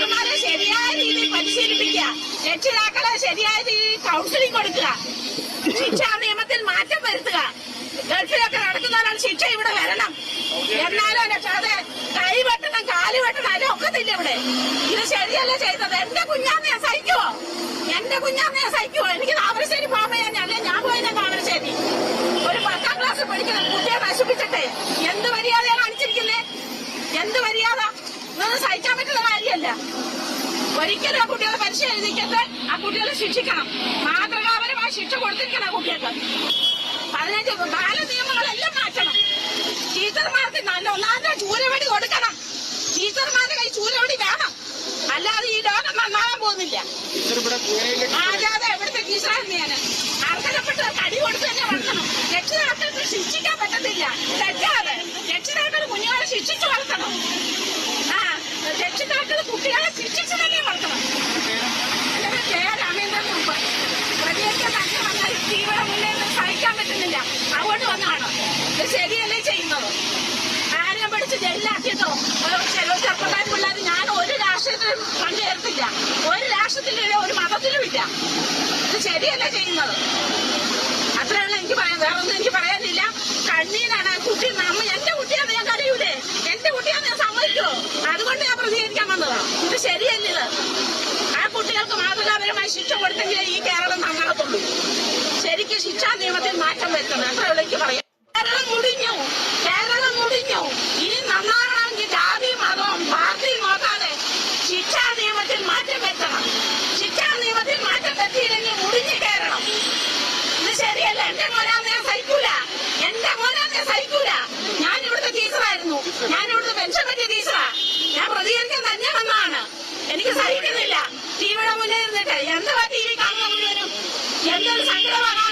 ടീച്ചർമാരെ ശരിയായ രീതിയിൽ പരിശീലിപ്പിക്കുക. രക്ഷിതാക്കളെ ശരിയായ രീതിയിൽ കൗൺസിലിംഗ് കൊടുക്കുക. ശിക്ഷാ നിയമത്തിൽ മാറ്റം വരുത്തുക. ഗൾഫിലൊക്കെ നടക്കുന്നവരാണ് ശിക്ഷ ഇവിടെ വരണം. എന്നാലും രക്ഷാതെ കൈ വെട്ടണം കാൽ വെട്ടണം അതിലും ഒക്കത്തില്ല ഇവിടെ. ഇത് ശരിയല്ല ചെയ്തത്. എന്റെ ഞാൻ സഹിക്കുവോ? എന്റെ ഞാൻ സഹിക്കുവോ? എനിക്ക് താമരശ്ശേരി പോകാൻ ഞാൻ അല്ലെ ഞാൻ പോയത് താമരശ്ശേരി. ഒരു പത്താം ക്ലാസ് പഠിക്കുന്ന കുട്ടിയെ നശിപ്പിച്ചിട്ട് എന്ത് മര്യാദയാണ് കാണിച്ചിരിക്കുന്നേ? എന്ത് മര്യാദ? ഇതൊന്നും സഹിക്കാൻ പറ്റുന്ന കാര്യമല്ല ഒരിക്കലും ആ കുട്ടികളെ പരീക്ഷ ആ കുട്ടികളെ ശിക്ഷിക്കണം. മാതൃകാപരമായ ശിക്ഷ കൊടുത്തിരിക്കണം ആ കുട്ടികൾക്ക്. പതിനഞ്ച് ബാല നിയമങ്ങളെല്ലാം മാറ്റണം. ടീച്ചർമാർക്ക് നല്ല ഒന്നാമത്തെ ചൂരവടി കൊടുക്കണം. ടീച്ചർമാരുടെ കൈ ചൂരവടി വേണം. അല്ലാതെ ഈ ലോകം നന്നാകാൻ പോകുന്നില്ല. ആചാതെ എവിടുത്തെ ടീച്ചറായിരുന്നു ഞാൻ. അർഹതപ്പെട്ട കടി കൊടുത്ത് തന്നെ വളർത്തണം. രക്ഷിതാക്കൾക്ക് ശിക്ഷിക്കാൻ പറ്റത്തില്ല. തെറ്റാതെ രക്ഷിതാക്കൾ കുഞ്ഞുങ്ങളെ ശിക്ഷിച്ചു വളർത്തണം. ആ രക്ഷിതാക്കൾ കുട്ടികളെ ശിക്ഷിച്ചു തന്നെ വളർത്തണം എന്റെ കെ രാമേന്ദ്രൻ മുമ്പ് പ്രതികരിക്കാൻ തന്നെ വന്നാൽ തീവ്ര മുന്നേ സഹിക്കാൻ പറ്റുന്നില്ല. അതുകൊണ്ട് വന്നാണ്. ഇത് ശരിയല്ലേ ചെയ്യുന്നത്? ആരെയും പഠിച്ച് ജയിലാക്കിയതോ ചില ചെറുപ്പക്കാർ പിള്ളേർ ഞാൻ ഒരു രാഷ്ട്രീയത്തിലും പങ്കുചേർത്തില്ല ഒരു രാഷ്ട്രത്തിലും ഒരു മതത്തിലും ഇല്ല ഇത് ശരിയല്ല ചെയ്യുന്നത് അത്രയുള്ള എനിക്ക് പറയാൻ വേറെ ഒന്നും എനിക്ക് പറയാനില്ല കണ്ണീരാണ് കുട്ടി നമ്മ എന്റെ കുട്ടിയാന്ന് ഞാൻ കരയൂലേ എന്റെ കുട്ടിയാന്ന് ഞാൻ സമ്മതിക്കുമോ അതുകൊണ്ട് ഞാൻ പ്രതികരിക്കാൻ വന്നത് ഇത് ശരിയല്ല ഇത് ആ കുട്ടികൾക്ക് മാതൃകാപരമായി ശിക്ഷ കൊടുത്തെങ്കിലേ ഈ നന്നാകത്തുള്ളൂ ശരിക്കും ശിക്ഷാ നിയമത്തിൽ മാറ്റം വരുത്തണം. അത്രയുള്ള എനിക്ക് പറയാം കേരളം മുടിഞ്ഞു. കേരളം മുടിഞ്ഞു. ഇനി നന്നാകണമെങ്കിൽ ജാതി മതവും പാർട്ടിയും നോക്കാതെ ശിക്ഷാ നിയമത്തിൽ മാറ്റം വരുത്തണം. ശിക്ഷാ നിയമത്തിൽ മാറ്റം വരുത്തിയില്ലെങ്കിൽ മുടിഞ്ഞു കേരളം ഇത് ശരിയല്ല. എന്റെ മോനാന്ന് സഹിക്കൂല. എന്റെ മോനാന്ന് സഹിക്കൂല. ഞാൻ ഇവിടുത്തെ ടീച്ചറായിരുന്നു. ഞാൻ ഇവിടുത്തെ പെൻഷൻ പറ്റിയ ടീച്ചറാ. ഞാൻ പ്രതികരിക്കാൻ തന്നെ വന്നതാണ് എനിക്ക് സഹിക്കുന്നില്ല എന്തൊരു